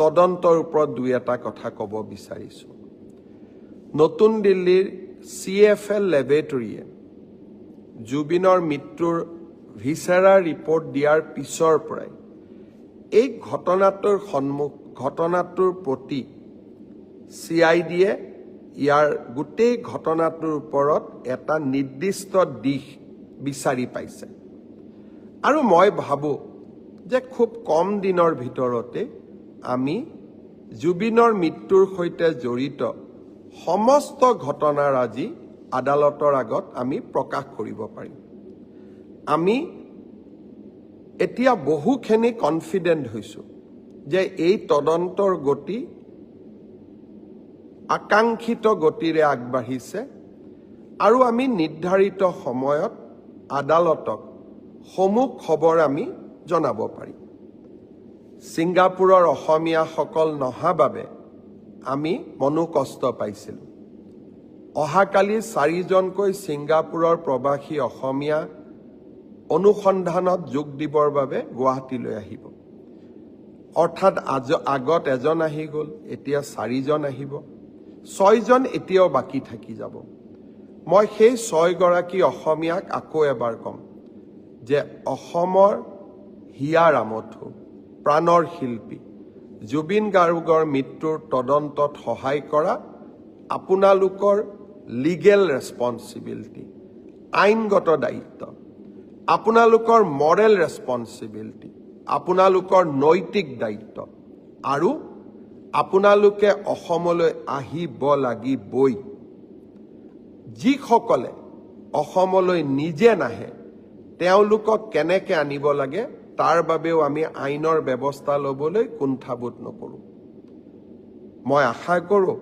তদন্তৰ ওপৰত দুই এটা কথা ক'ব বিচাৰিছোঁ। নতুন দিল্লীৰ চি এফ এল লেবৰেটৰীয়ে জুবিনৰ মৃত্যুৰ ভিচেৰা ৰিপৰ্ট দিয়াৰ পিছৰ পৰাই এই ঘটনাটোৰ সন্মুখ ঘটনাটোৰ প্ৰতি চি আই ডিয়ে ইয়াৰ গোটেই ঘটনাটোৰ ওপৰত এটা নিৰ্দিষ্ট দিশ বিচাৰি পাইছে। আৰু মই ভাবোঁ যে খুব কম দিনৰ ভিতৰতে আমি জুবিনৰ মৃত্যুৰ সৈতে জড়িত সমস্ত ঘটনাৰ আজি আদালতৰ আগত আমি প্ৰকাশ কৰিব পাৰিম। আমি এতিয়া বহুখিনি কনফিডেণ্ট হৈছোঁ যে এই তদন্তৰ গতি আকাংক্ষিত গতিৰে আগবাঢ়িছে আৰু আমি নিৰ্ধাৰিত সময়ত আদালতক সমূহ খবৰ আমি জনাব পাৰিম। ছিংগাপুৰৰ অসমীয়াসকল নহা বাবে আমি মনোকষ্ট পাইছিলোঁ। অহাকালি চাৰিজনকৈ ছিংগাপুৰৰ প্ৰৱাসী অসমীয়া অনুসন্ধানত যোগ দিবৰ বাবে গুৱাহাটীলৈ আহিব। অৰ্থাৎ আজ আগত এজন আহি গ'ল এতিয়া চাৰিজন আহিব। ছয়জন এতিয়াও বাকী থাকি যাব। মই সেই ছয়গৰাকী অসমীয়াক আকৌ এবাৰ ক'ম যে অসমৰ হিয়া ৰামথু প্ৰাণৰ শিল্পী। জুবিন গাৰ্গৰ মৃত্যুৰ তদন্তত সহায় কৰা আপোনালোকৰ লিগেল ৰেছপনচিবিলিটি আইনগত দায়িত্ব আপোনালোকৰ মৰেল ৰেছপনচিবিলিটি আপোনালোকৰ নৈতিক দায়িত্ব আৰু আপোনালোকে অসমলৈ আহিব লাগিবই। যিসকলে অসমলৈ নিজে নাহে তেওঁলোকক কেনেকে আনিব লাগে? তাৰ বাবেও আমি আইনৰ ব্যৱস্থা ল'বলৈ কুণ্ঠাবোধ নকৰোঁ। মই আশা কৰোঁ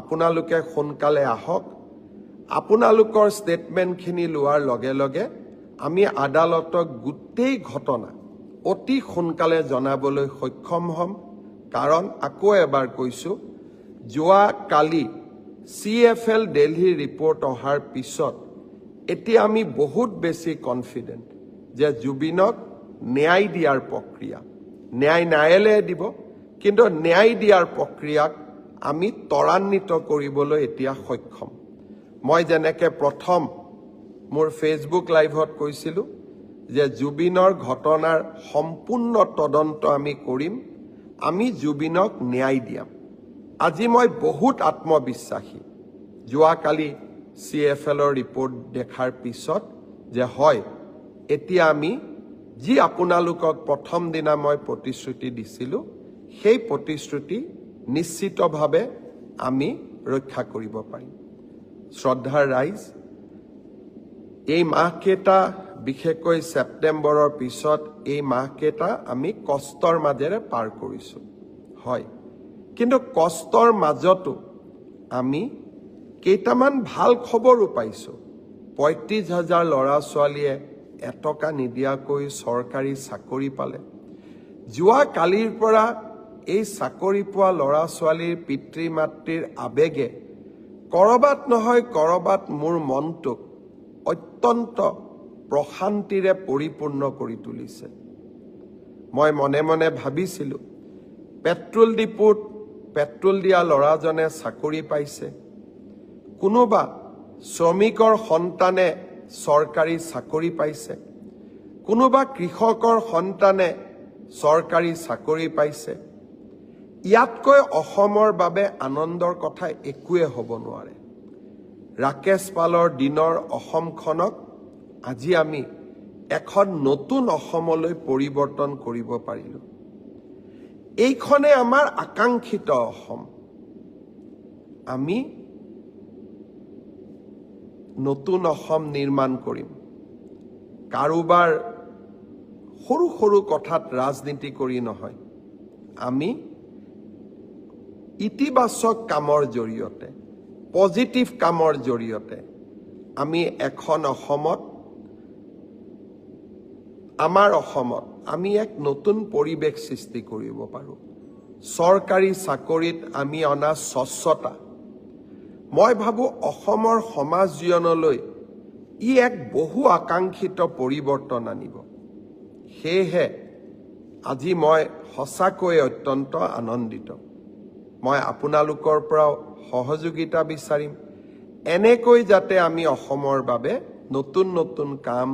আপোনালোকে সোনকালে আহক। আপোনালোকৰ ষ্টেটমেণ্টখিনি লোৱাৰ লগে লগে আমি আদালতক গোটেই ঘটনা অতি সোনকালে জনাবলৈ সক্ষম হ'ম। কাৰণ আকৌ এবাৰ কৈছোঁ যোৱা কালি চি এফ এল দিল্লীৰ ৰিপৰ্ট অহাৰ পিছত এতিয়া আমি বহুত বেছি কনফিডেণ্ট যে জুবিনক ন্যায় দিয়াৰ প্ৰক্ৰিয়া। ন্যায় ন্যায়ালয়ে দিব কিন্তু ন্যায় দিয়াৰ প্ৰক্ৰিয়াক আমি ত্বৰান্বিত কৰিবলৈ এতিয়া সক্ষম। মই যেনেকে প্ৰথম মোৰ ফেচবুক লাইভত কৈছিলোঁ যে জুবিনৰ ঘটনাৰ সম্পূৰ্ণ তদন্ত আমি কৰিম আমি জুবিনক ন্যায় দিয়াম। আজি মই বহুত আত্মবিশ্বাসী। যোৱাকালি চি এফ এলৰ ৰিপৰ্ট দেখাৰ পিছত যে হয় এতিয়া আমি যি আপোনালোকক প্ৰথম দিনা মই প্ৰতিশ্ৰুতি দিছিলোঁ সেই প্ৰতিশ্ৰুতি নিশ্চিতভাৱে আমি ৰক্ষা কৰিব পাৰিম। শ্ৰদ্ধাৰ ৰাইজ এই মাহকেইটা বিশেষকৈ ছেপ্টেম্বৰৰ পিছত এই মাহকেইটা আমি কষ্টৰ মাজেৰে পাৰ কৰিছোঁ। হয় কিন্তু কষ্টৰ মাজতো আমি কেইটামান ভাল খবৰো পাইছোঁ। পঁয়ত্ৰিছ হাজাৰ ল'ৰা ছোৱালীয়ে এটকা নিদিয়াকৈ চৰকাৰী চাকৰি পালে। যোৱা কালিৰ পৰা এই চাকৰি পোৱা ল'ৰা ছোৱালীৰ পিতৃ মাতৃৰ আৱেগে ক'ৰবাত নহয় ক'ৰবাত মোৰ মনটোক অত্যন্ত প্ৰশান্তিৰে পৰিপূৰ্ণ কৰি তুলিছে। মই মনে মনে ভাবিছিলোঁ পেট্ৰল ডিপুত পেট্ৰল দিয়া ল'ৰাজনে চাকৰি পাইছে। কোনোবা শ্ৰমিকৰ সন্তানে চৰকাৰী চাকৰি পাইছে। কোনোবা কৃষকৰ সন্তানে চৰকাৰী চাকৰি পাইছে। ইয়াতকৈ অসমৰ বাবে আনন্দৰ কথা একোৱে হ'ব নোৱাৰে। ৰাকেশ পালৰ দিনৰ অসমখনক আজি আমি এখন নতুন অসমলৈ পৰিৱৰ্তন কৰিব পাৰিলোঁ। এইখনে আমাৰ আকাংক্ষিত অসম। আমি নতুন অসম নিৰ্মাণ কৰিম। কাৰোবাৰ সৰু সৰু কথাত ৰাজনীতি কৰি নহয়। আমি ইতিবাচক কামৰ জৰিয়তে পজিটিভ কামৰ জৰিয়তে আমি এখন অসমত আমাৰ অসমত আমি এক নতুন পৰিৱেশ সৃষ্টি কৰিব পাৰোঁ। চৰকাৰী চাকৰিত আমি অনা স্বচ্ছতা মই ভাবোঁ অসমৰ সমাজ জীৱনলৈ ই এক বহু আকাংক্ষিত পৰিৱৰ্তন আনিব। সেয়েহে আজি মই সঁচাকৈ অত্যন্ত আনন্দিত। মই আপোনালোকৰ পৰাও সহযোগিতা বিচাৰিম। এনেকৈ যাতে আমি অসমৰ বাবে নতুন নতুন কাম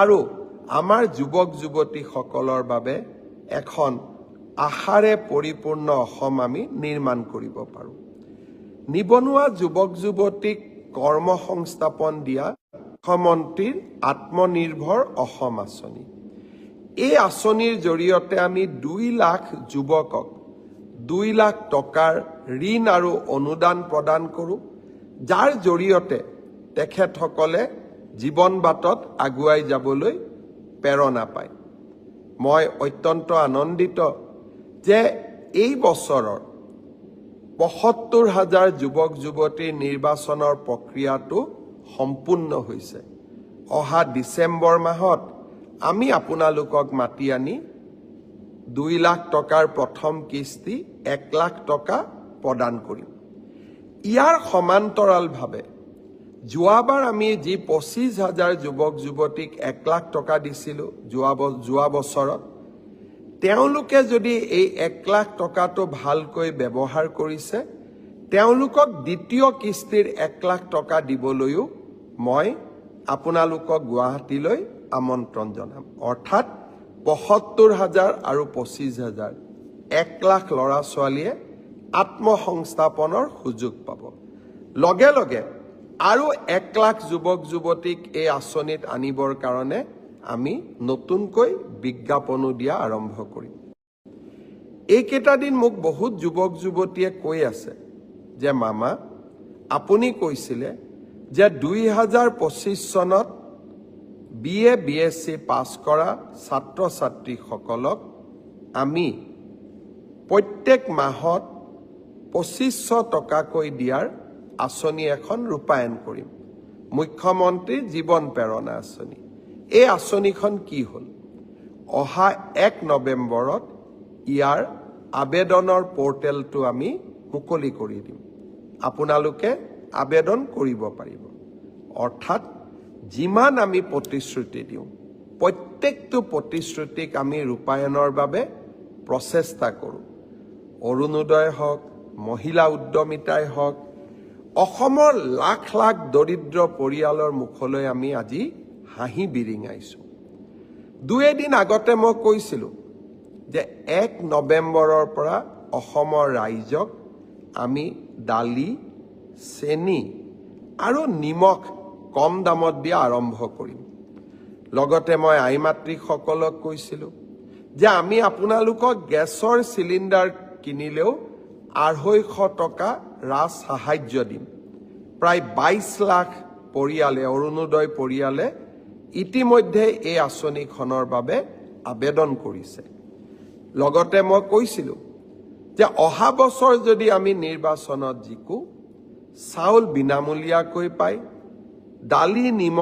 আৰু আমাৰ যুৱক যুৱতীসকলৰ বাবে এখন আশাৰে পৰিপূৰ্ণ অসম আমি নিৰ্মাণ কৰিব পাৰোঁ। নিবনুৱা যুৱক যুৱতীক কৰ্ম সংস্থাপন দিয়া মুখ্যমন্ত্ৰীৰ আত্মনিৰ্ভৰ অসম আঁচনি। এই আঁচনিৰ জৰিয়তে আমি দুই লাখ যুৱকক দুই লাখ টকাৰ ঋণ আৰু অনুদান প্ৰদান কৰোঁ যাৰ জৰিয়তে তেখেতসকলে জীৱন বাটত আগুৱাই যাবলৈ প্ৰেৰণা পায়। মই অত্যন্ত আনন্দিত যে এই বছৰৰ পঁসত্তৰ হাজাৰ যুৱক যুৱতীৰ নিৰ্বাচনৰ প্ৰক্ৰিয়াটো সম্পূৰ্ণ হৈছে। অহা ডিচেম্বৰ মাহত আমি আপোনালোকক মাতি আনি দুই লাখ টকাৰ প্ৰথম কিস্তি এক লাখ টকা প্ৰদান কৰিম। ইয়াৰ সমান্তৰালভাৱে যোৱাবাৰ আমি যি পঁচিছ হাজাৰ যুৱক যুৱতীক এক লাখ টকা দিছিলোঁ যোৱা যোৱা বছৰত তেওঁলোকে যদি এই এক লাখ টকাটো ভালকৈ ব্যৱহাৰ কৰিছে তেওঁলোকক দ্বিতীয় কিস্তিৰ এক লাখ টকা দিবলৈও মই আপোনালোকক গুৱাহাটীলৈ আমন্ত্ৰণ জনাম। অৰ্থাৎ পঁসত্তৰ হাজাৰ আৰু পঁচিছ হাজাৰ। এক লাখ ল'ৰা ছোৱালীয়ে আত্মসংস্থাপনৰ সুযোগ পাব। লগে লগে আৰু এক লাখ যুৱক যুৱতীক এই আঁচনিত আনিবৰ কাৰণে আমি নতুনকৈ বিজ্ঞাপনো দিয়া আৰম্ভ কৰিম। এইকেইটা দিন মোক বহুত যুৱক যুৱতীয়ে কৈ আছে যে মামা আপুনি কৈছিলে যে দুই হাজাৰ পঁচিছ চনত B A B S C pass কৰা ছাত্ৰ ছাত্ৰীসকলক আমি প্ৰত্যেক মাহত পঁচিছশ টকাকৈ দিয়াৰ আঁচনি এখন ৰূপায়ণ কৰিম। মুখ্যমন্ত্ৰীৰ জীৱন প্ৰেৰণা আঁচনি। এই আঁচনিখন কি হ'ল? অহা এক নৱেম্বৰত ইয়াৰ আবেদনৰ পৰ্টেলটো আমি মুকলি কৰি দিম। আপোনালোকে আবেদন কৰিব পাৰিব। অৰ্থাৎ যিমান আমি প্ৰতিশ্ৰুতি দিওঁ প্ৰত্যেকটো প্ৰতিশ্ৰুতিক আমি ৰূপায়ণৰ বাবে প্ৰচেষ্টা কৰোঁ। অৰুণোদয় হওক মহিলা উদ্যমিতাই হওক অসমৰ লাখ লাখ দৰিদ্ৰ পৰিয়ালৰ মুখলৈ আমি আজি হাঁহি বিৰিঙাইছোঁ দুই এদিন আগতে মই কৈছিলোঁ যে এক নৱেম্বৰৰ পৰা অসমৰ ৰাইজক আমি দালি চেনি আৰু নিমখ কম দামত দিয়া আৰম্ভ কৰিম। লগতে মই আই মাতৃসকলক কৈছিলোঁ যে আমি আপোনালোকক গেছৰ চিলিণ্ডাৰ কিনিলেও আঢ়ৈশ টকা ৰাজ সাহাৰ্য দিম। প্ৰায় বাইছ লাখ পৰিয়ালে অৰুণোদয় পৰিয়ালে ইতিমধ্যে এই আঁচনিখনৰ বাবে আবেদন কৰিছে। লগতে মই কৈছিলোঁ যে অহা বছৰ যদি আমি নিৰ্বাচনত জিকো চাউল বিনামূলীয়াকৈ পায় দালি নিমখ